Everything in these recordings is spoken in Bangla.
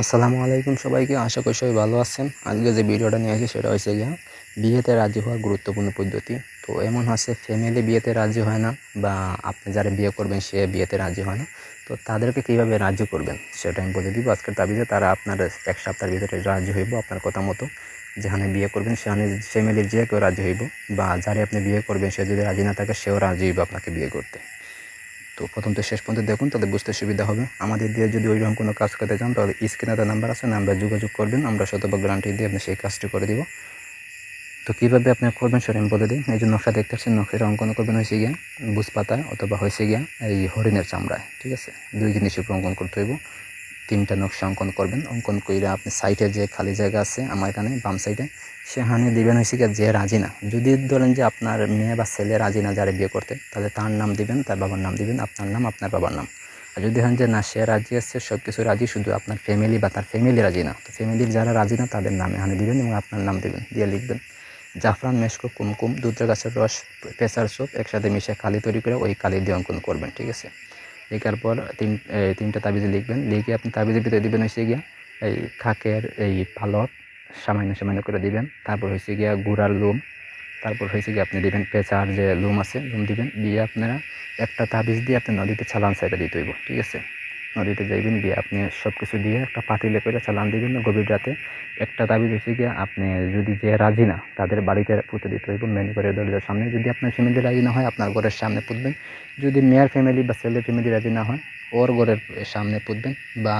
আসসালামু আলাইকুম সবাইকে, আশা করি সবাই ভালো আছেন। আজকে যে ভিডিওটা নিয়ে আসি সেটা হচ্ছে গিয়া, বিয়েতে রাজি হওয়ার গুরুত্বপূর্ণ পদ্ধতি। তো এমন আছে ফ্যামিলি বিয়েতে রাজি হয় না, বা আপনি যারা বিয়ে করবেন সে বিয়েতে রাজি হয় না। তো তাদেরকে কীভাবে রাজি করবেন, সেটা আমি বলে দিব। আজকের তাবিজে তারা আপনার এক সপ্তাহের ভিতরে রাজি হইব আপনার কথা মতো। যেখানে বিয়ে করবেন সেখানে ফ্যামিলির যে কেউ রাজি হইব, বা যারে আপনি বিয়ে করবেন সে যদি রাজি না থাকে, সেও রাজি হইব আপনাকে বিয়ে করতে। তো প্রথম তো শেষ পর্যন্ত দেখুন, তাহলে বুঝতে সুবিধা হবে। আমাদের দিয়ে যদি ওইরকম কোনো কাজ করতে চান, তাহলে স্ক্রিনে নাম্বার আছে নাম্বার যোগাযোগ করবেন, আমরা শতভাগ গ্যারান্টি দিয়ে আপনি সেই কাজটি করে দিব। তো কীভাবে আপনি করবেন সেটা আমি বলে দিই। এই যে নকশা দেখতে পাচ্ছেন নকশাটা অঙ্কন করবেন হয়েছে গিয়া বুঝ পাতায় অথবা হয়েছে গিয়া, এই হরিণের চামড়ায়, ঠিক আছে? দুই উপর অঙ্কন করতে হইব। তিনটা নকশা অঙ্কন করবেন। অঙ্কন কইরা আপনি সাইডে যে খালি জায়গা আছে আমার এখানে, বাম সাইডে, সেখানে দিবেন হয়েছে কি যে রাজি না যদি ধরেন যে আপনার মেয়ে বা ছেলে রাজি না যারা বিয়ে করতে, তাহলে তার নাম দিবেন, তার বাবার নাম দিবেন, আপনার নাম, আপনার বাবার নাম। আর যদি হয় যে না, সে রাজি আছে সব কিছু রাজি, শুধু আপনার ফ্যামিলি বা তার ফ্যামিলি রাজি না। তো ফ্যামিলির যারা রাজি না, তাদের নাম এখানে দিবেন এবং আপনার নাম দিবেন, দিয়ে লিখবেন, জাফরান মেশকো কুমকুম দুধের গাছের রস, প্রেসার সোপ একসাথে মিশে কালি তৈরি করে ওই কালি দিয়ে অঙ্কন করবেন। ঠিক আছে? লেখার পর তিন তিনটা তাবিজে লিখবেন। লিখে আপনি তাবিজের ভিতরে দিবেন হচ্ছে গিয়া এই খাকের এই পালক, সামান্য সামান্য করে দিবেন। তারপর হয়েছে গিয়া গুড়ার লোম। তারপর হয়েছে গিয়ে আপনি দিবেন পেঁচার যে লোম আছে, লোম দিবেন। দিয়ে আপনারা একটা তাবিজ দিয়ে আপনি নদীতে ছালান সাইডে দিতে হইব, ঠিক আছে? নদীতে যাইবেন, গিয়ে আপনি সব কিছু দিয়ে একটা পাতিলে করে চালান দিবেন গভীর রাতে। একটা দাবি হয়েছে গিয়ে, আপনি যদি যে রাজি না, তাদের বাড়িতে পুঁতে দিতে হইব মেন করে দরজার সামনে। যদি আপনার ফ্যামিলি রাজি না হয়, আপনার ঘরের সামনে পুঁতবেন। যদি মেয়ের ফ্যামিলি বা ছেলের ফ্যামিলি রাজি না হয়, ওর ঘরের সামনে পুঁতবেন। বা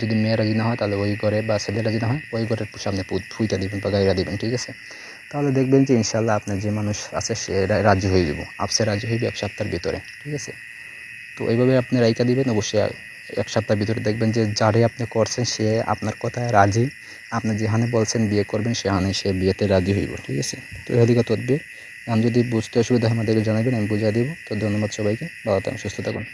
যদি মেয়ে রাজি না হয়, তাহলে ওই ঘরে বা ছেলে রাজি না হয়, ওই ঘরের সামনে পুঁত ফুইটা দিবেন বা গাইরা দিবেন, ঠিক আছে? তাহলে দেখবেন যে ইনশাল্লাহ আপনার যে মানুষ আছে, সে রাজি হয়ে যাব। আপসে রাজি হইবে এক সপ্তাহের ভিতরে, ঠিক আছে? তো এইভাবে আপনি রাইকা দিবেন, অবশ্যই এক সপ্তাহের ভিতরে দেখবেন যে যারে আপনি করছেন, সে আপনার কথায় রাজি। আপনি যেখানে বলছেন বিয়ে করবেন, সেখানে সে বিয়েতে রাজি হইব, ঠিক আছে? তো এদিকে তদবি আমি যদি বুঝতে অসুবিধা হয় আমাদেরকে জানাবেন, আমি বুঝিয়ে দিব। তো ধন্যবাদ সবাইকে। ভালো থাকুন, সুস্থ থাকুন।